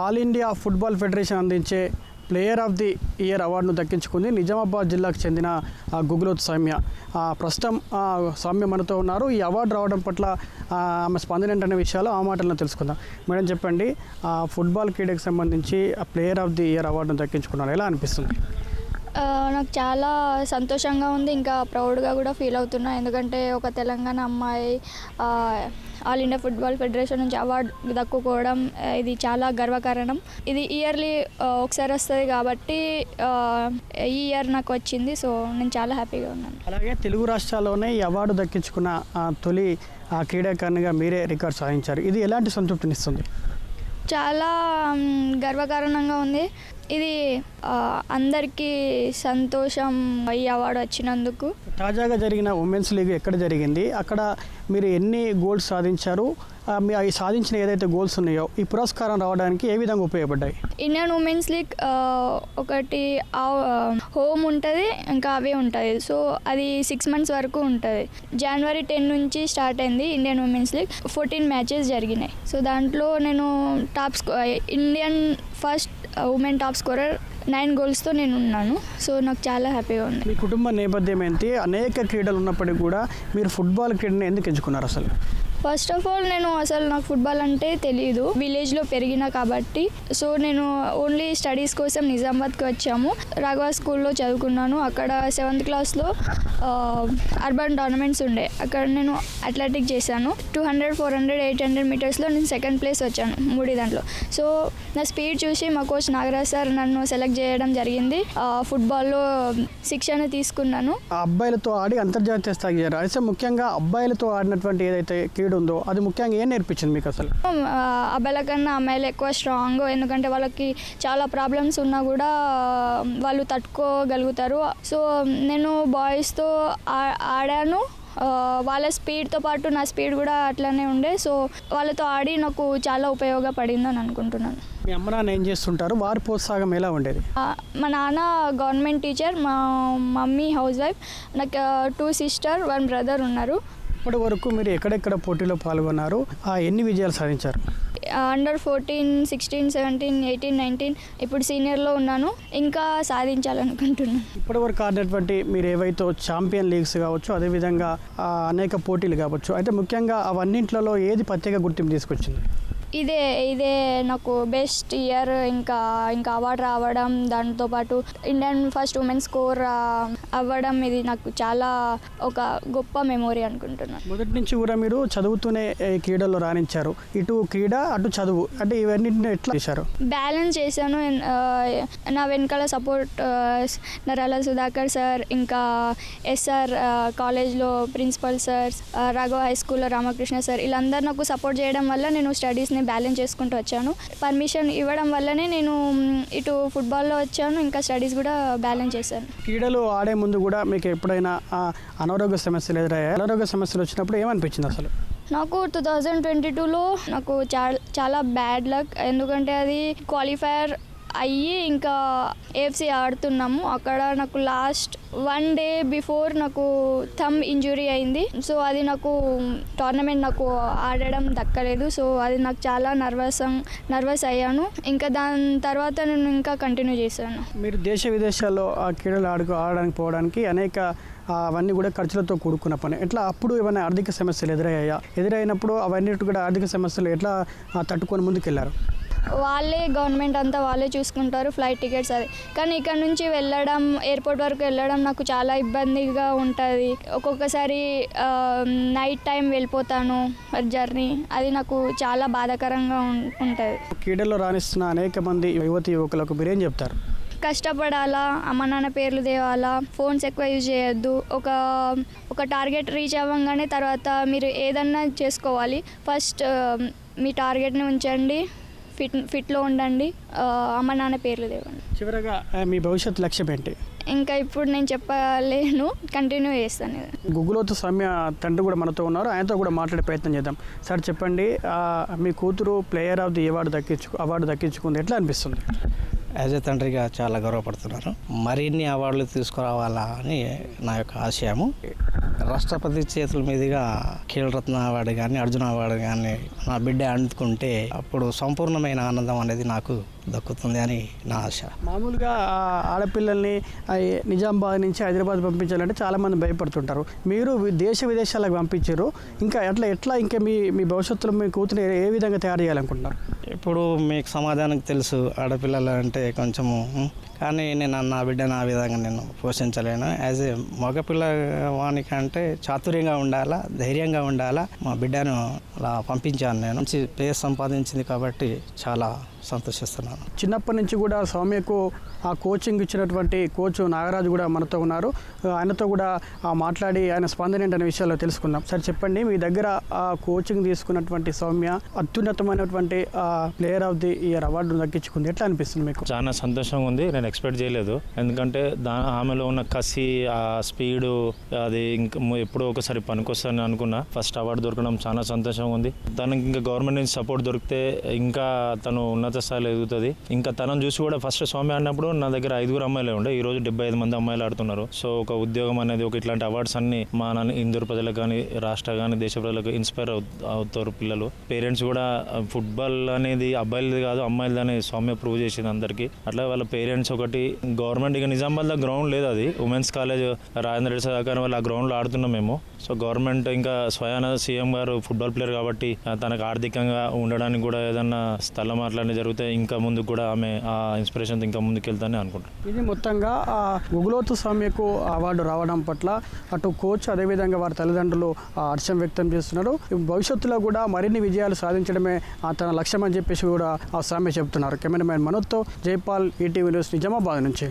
All India football federation అందించే player of the year అవార్డును దక్కించుకుంది నిజామాబాద్ జిల్లాకు చెందిన గుగులోత్ సౌమ్య. ప్రస్తుతం సౌమ్య మనతో ఉన్నారు. ఈ అవార్డు రావడం పట్ల ఆమె స్పందన ఏంటనే విషయాలు ఆ మాటలను తెలుసుకుందాం. మేడం చెప్పండి ఆ, ఫుట్బాల్ క్రీడకు సంబంధించి ప్లేయర్ ఆఫ్ ది ఇయర్ అవార్డును దక్కించుకున్నారు ఎలా అనిపిస్తుంది? నాకు చాలా సంతోషంగా ఉంది. ఇంకా ప్రౌడ్గా కూడా ఫీల్ అవుతున్నా. ఎందుకంటే ఒక తెలంగాణ అమ్మాయి ఆల్ ఇండియా ఫుట్బాల్ ఫెడరేషన్ నుంచి అవార్డు దక్కుకోవడం ఇది చాలా గర్వకారణం. ఇది ఇయర్లీ ఒకసారి వస్తుంది కాబట్టి ఈ ఇయర్ నాకు వచ్చింది. సో నేను చాలా హ్యాపీగా ఉన్నాను. అలాగే తెలుగు రాష్ట్రాల్లోనే ఈ అవార్డు దక్కించుకున్న తొలి ఆ, క్రీడాకారిణిగా మీరే రికార్డ్ సాధించారు. ఇది ఎలాంటి సంతృప్తినిస్తుంది? చాలా గర్వకారణంగా ఉంది. ఇది అందరికీ సంతోషం ఈ అవార్డు వచ్చినందుకు. తాజాగా జరిగిన ఉమెన్స్ లీగ్ ఎక్కడ జరిగింది? అక్కడ మీరు ఎన్ని గోల్స్ సాధించారు? మీ అవి సాధించిన ఏదైతే గోల్స్ ఉన్నాయో ఈ పురస్కారం రావడానికి ఏ విధంగా ఉపయోగపడ్డాయి? ఇండియన్ ఉమెన్స్ లీగ్ ఒకటి హోమ్ ఉంటుంది ఇంకా అవే ఉంటుంది సో అది సిక్స్ మంత్స్ వరకు ఉంటుంది. జనవరి టెన్ నుంచి స్టార్ట్ అయింది Indian women's league. Fourteen matches జరిగినాయి. సో దాంట్లో నేను top score Indian first woman top scorer nine గోల్స్తో నేను ఉన్నాను సో నాకు చాలా హ్యాపీగా ఉంది. మీ కుటుంబ నేపథ్యం ఏంటి? అనేక క్రీడలు ఉన్నప్పటికీ కూడా మీరు ఫుట్బాల్ క్రీడని ఎందుకు ఎంచుకున్నారు అసలు? ఫస్ట్ ఆఫ్ ఆల్ నేను అసలు నాకు ఫుట్బాల్ అంటే తెలియదు విలేజ్లో పెరిగిన కాబట్టి. సో నేను ఓన్లీ స్టడీస్ కోసం నిజామాబాద్కి వచ్చాము. రాఘవ స్కూల్లో చదువుకున్నాను. అక్కడ సెవెంత్ క్లాస్లో అర్బన్ టోర్నమెంట్స్ ఉండే. అక్కడ నేను అథ్లెటిక్ చేశాను. Two hundred four hundred eight hundred మీటర్స్లో నేను సెకండ్ ప్లేస్ వచ్చాను మూడు దాంట్లో. సో నా స్పీడ్ చూసి మా కోచ్ నాగరాజ్ సార్ నన్ను సెలెక్ట్ చేయడం జరిగింది. ఫుట్బాల్లో శిక్షణ తీసుకున్నాను. ఆ అబ్బాయిలతో ఆడి అంతర్జాతీయ స్థాయి చేరారు. అయితే ముఖ్యంగా అబ్బాయిలతో ఆడినటువంటి ఏదైతే క్రీడ ఉందో? అది ముఖ్యంగా ఏం నేర్పించింది మీకు అసలు? అబ్బాయిల కన్నా అమ్మాయిలు ఎక్కువ స్ట్రాంగ్ ఎందుకంటే వాళ్ళకి చాలా ప్రాబ్లమ్స్ ఉన్నా కూడా వాళ్ళు తట్టుకోగలుగుతారు. సో నేను బాయ్స్తో ఆడాను. వాళ్ళ స్పీడ్తో పాటు నా స్పీడ్ కూడా అట్లానే ఉండే. సో వాళ్ళతో ఆడి నాకు చాలా ఉపయోగపడిందని అనుకుంటున్నాను. మీ అమ్మ నాన్న ఏం చేస్తుంటారు? వారి ప్రోత్సాహం ఎలా ఉండేది? మా నాన్న గవర్నమెంట్ టీచర్ మా మమ్మీ హౌస్ వైఫ్ నాకు టూ సిస్టర్ వన్ బ్రదర్ ఉన్నారు. ఇప్పటి వరకు మీరు ఎక్కడెక్కడ పోటీలో పాల్గొన్నారు? ఆ ఎన్ని విజయాలు సాధించారు? Under fourteen sixteen seventeen eighteen nineteen ఇప్పుడు సీనియర్లో ఉన్నాను. ఇంకా సాధించాలనుకుంటున్నాను. ఇప్పటి వరకు ఆడినటువంటి మీరు ఏవైతే ఛాంపియన్ లీగ్స్ కావచ్చు అదేవిధంగా అనేక పోటీలు కావచ్చు. అయితే ముఖ్యంగా అవన్నింటిలో ఏది ప్రత్యేక గుర్తింపు తీసుకొచ్చింది? ఇదే ఇదే నాకు బెస్ట్ ఇయర్ ఇంకా ఇంకా అవార్డు రావడం దాంతోపాటు ఇండియన్ ఫస్ట్ ఉమెన్ స్కోర్ అవ్వడం ఇది నాకు చాలా ఒక గొప్ప మెమొరీ అనుకుంటున్నాను మొదటి నుంచి కూడా మీరు చదువుతూనే క్రీడల్లో రాణించారు. ఇటు క్రీడ అటు చదువు. అంటే ఇవన్నింటిని ఎట్లా చేశారు? బ్యాలెన్స్ చేశాను. నా వెనకాల సపోర్ట్ నరాల సుధాకర్ సార్ ఇంకా ఎస్ఆర్ కాలేజ్లో ప్రిన్సిపల్ సార్ రాఘవ హై స్కూల్లో రామకృష్ణ సార్ వీళ్ళందరూ నాకు సపోర్ట్ చేయడం వల్ల నేను స్టడీస్ని బ్యాలెన్స్ చేసుకుంటూ వచ్చాను. పర్మిషన్ ఇవ్వడం వల్లనే నేను ఇటు ఫుట్బాల్లో వచ్చాను. ఇంకా స్టడీస్ కూడా బ్యాలెన్స్ చేశాను. క్రీడలు ఆడే ముందు కూడా మీకు ఎప్పుడైనా అనారోగ్య సమస్యలు ఎదురయ్యాయి? అనారోగ్య సమస్యలు వచ్చినప్పుడు ఏమనిపించింది అసలు? నాకు టూ థౌజండ్ ట్వంటీ టూలో నాకు చాలా చాలా బ్యాడ్ లక్ ఎందుకంటే అది క్వాలిఫైయర్ అయ్యి ఇంకా ఏఎఫ్సి ఆడుతున్నాము. అక్కడ నాకు లాస్ట్ వన్ డే బిఫోర్ నాకు థమ్ ఇంజురీ అయింది. సో అది నాకు టోర్నమెంట్ నాకు ఆడడం దక్కలేదు. సో అది నాకు చాలా నర్వస్ నర్వస్ అయ్యాను. ఇంకా దాని తర్వాత నేను ఇంకా కంటిన్యూ చేశాను. మీరు దేశ విదేశాల్లో ఆ క్రీడలు ఆడుకో ఆడడానికి పోవడానికి అనేక అవన్నీ కూడా ఖర్చులతో కూడుకున్న పని. ఎట్లా అప్పుడు ఏమైనా ఆర్థిక సమస్యలు ఎదురయ్యాయా? ఎదురైనప్పుడు అవన్నీ కూడా ఆర్థిక సమస్యలు ఎట్లా తట్టుకొని ముందుకెళ్ళారు? వాళ్ళే గవర్నమెంట్ అంతా వాళ్ళే చూసుకుంటారు ఫ్లైట్ టికెట్స్ అది కానీ ఇక్కడ నుంచి వెళ్ళడం ఎయిర్పోర్ట్ వరకు వెళ్ళడం నాకు చాలా ఇబ్బందిగా ఉంటుంది. ఒక్కొక్కసారి నైట్ టైం వెళ్ళిపోతాను జర్నీ. అది నాకు చాలా బాధాకరంగా ఉంటుంది. క్రీడల్లో రాణిస్తున్న అనేక మంది యువతి యువకులకు మీరేం చెప్తారు? కష్టపడాలా అమ్మ నాన్న పేర్లు తేవాలా ఫోన్స్ ఎక్కువ యూజ్ చేయొద్దు. ఒక ఒక టార్గెట్ రీచ్ అవ్వగానే తర్వాత మీరు ఏదన్నా చేసుకోవాలి. ఫస్ట్ మీ టార్గెట్ని ఉంచండి. ఫిట్ ఫిట్లో ఉండండి. అమ్మ నాన్న పేర్లు తేవండి చివరగా మీ భవిష్యత్ లక్ష్యం ఏంటి? ఇంకా ఇప్పుడు నేను చెప్పలేను. కంటిన్యూ చేస్తాను. ఇది. గుగ్గులోతు సౌమ్య తండ్రి కూడా మనతో ఉన్నారు. ఆయనతో కూడా మాట్లాడే ప్రయత్నం చేద్దాం. సార్ చెప్పండి మీ కూతురు ప్లేయర్ ఆఫ్ ది అవార్డు దక్కించు అవార్డు దక్కించుకుంది. ఎట్లా అనిపిస్తుంది? యాజ్ ఏ తండ్రిగా చాలా గర్వపడుతున్నాను మరిన్ని అవార్డులు తీసుకురావాలా అని నా యొక్క ఆశయము. రాష్ట్రపతి చేతుల మీదుగా ఖేలరత్న అవార్డు కానీ అర్జున అవార్డు కానీ నా బిడ్డ అందుకుంటే అప్పుడు సంపూర్ణమైన ఆనందం అనేది నాకు దక్కుతుంది అని నా ఆశ. మామూలుగా ఆడపిల్లల్ని నిజామాబాద్ నుంచి హైదరాబాద్ పంపించాలంటే చాలామంది భయపడుతుంటారు. మీరు దేశ విదేశాలకు పంపించారు. ఇంకా ఎట్లా ఎట్లా ఇంకా మీ మీ భవిష్యత్తులో మీ కూతురు ఏ- విధంగా తయారు చేయాలనుకుంటున్నారు? ఇప్పుడు మీకు సమాధానం తెలుసు ఆడపిల్లలు అంటే కొంచెము కానీ నేను నా బిడ్డను ఆ విధంగా నేను పోషించలేను. యాజ్ ఏ మగపిల్ల అంటే చాతుర్యంగా ఉండాలా ధైర్యంగా ఉండాలా? మా బిడ్డను అలా పంపించాను నేను. మంచి పేరు సంపాదించింది కాబట్టి చాలా సంతోషిస్తున్నాను. చిన్నప్పటి నుంచి కూడా సౌమ్యకు ఆ కోచింగ్ ఇచ్చినటువంటి కోచ్ నాగరాజు కూడా మనతో ఉన్నారు. ఆయనతో కూడా ఆ, మాట్లాడి ఆయన స్పందన ఏంటనే విషయాల్లో తెలుసుకుందాం. సార్ చెప్పండి మీ దగ్గర ఆ కోచింగ్ తీసుకున్నటువంటి సౌమ్య అత్యున్నతమైనటువంటి ప్లేయర్ ఆఫ్ ది ఇయర్ అవార్డును దక్కించుకుంది. ఎట్లా అనిపిస్తుంది మీకు? చాలా సంతోషంగా ఉంది. నేను ఎక్స్పెక్ట్ చేయలేదు. ఎందుకంటే దా ఆమెలో ఉన్న కసి ఆ స్పీడు అది ఇంకా ఎప్పుడో ఒకసారి పనికొస్తానని అనుకున్నా. ఫస్ట్ అవార్డు దొరకడం చాలా సంతోషంగా ఉంది. తనకి ఇంకా గవర్నమెంట్ నుంచి సపోర్ట్ దొరికితే ఇంకా తను ఉన్నత స్థాయిలో ఎదుగుతుంది. ఇంకా తనను చూసి కూడా ఫస్ట్ స్వామి ఆడినప్పుడు నా దగ్గర ఐదుగురు అమ్మాయిలే ఉండే. ఈ రోజు డెబ్బై ఐదు మంది అమ్మాయిలు ఆడుతున్నారు. సో ఒక ఉద్యోగం అనేది ఒక ఇట్లాంటి అవార్డ్స్ అన్ని మా నాన్న ఇందూరు ప్రజలకు కానీ రాష్ట్ర కానీ దేశ ప్రజలకు ఇన్స్పైర్ అవుతారు పిల్లలు. పేరెంట్స్ కూడా ఫుట్బాల్ అనేది అబ్బాయిలది కాదు అమ్మాయిలది అని స్వామి ప్రూవ్ చేసింది అందరికీ. అట్లా వాళ్ళ పేరెంట్స్ ఒకటి గవర్నమెంట్ ఇక నిజామాబాద్లో గ్రౌండ్ లేదు అది. ఉమెన్స్ కాలేజ్ రాజేంద్ర రెడ్డి సహకారం వాళ్ళు ఆ గ్రౌండ్లో ఆడుతున్నాం మేము. సో గవర్నమెంట్ ఇంకా స్వయాన సీఎం గారు ఫుట్బాల్ ప్లేయర్ కాబట్టి తనకు ఆర్థికంగా ఉండడానికి కూడా ఏదన్నా స్థలం అట్లాంటివి జరిగితే ఇంకా ముందుకు కూడా ఆమె ఆ ఇన్స్పిరేషన్ ఇంకా ముందుకు వెళ్తానే అనుకుంటున్నాను. ఇది మొత్తంగా ఆ గుగులోతు స్వామికు అవార్డు రావడం పట్ల అటు కోచ్ అదేవిధంగా వారి తల్లిదండ్రులు ఆ హర్షం వ్యక్తం చేస్తున్నారు. భవిష్యత్తులో కూడా మరిన్ని విజయాలు సాధించడమే ఆ తన లక్ష్యం అని చెప్పేసి కూడా ఆ స్వామి చెప్తున్నారు. కెమెరామ్యాన్ మనోజ్తో జైపాల్ ఈటీవీ న్యూస్ నిజామాబాద్ నుంచి.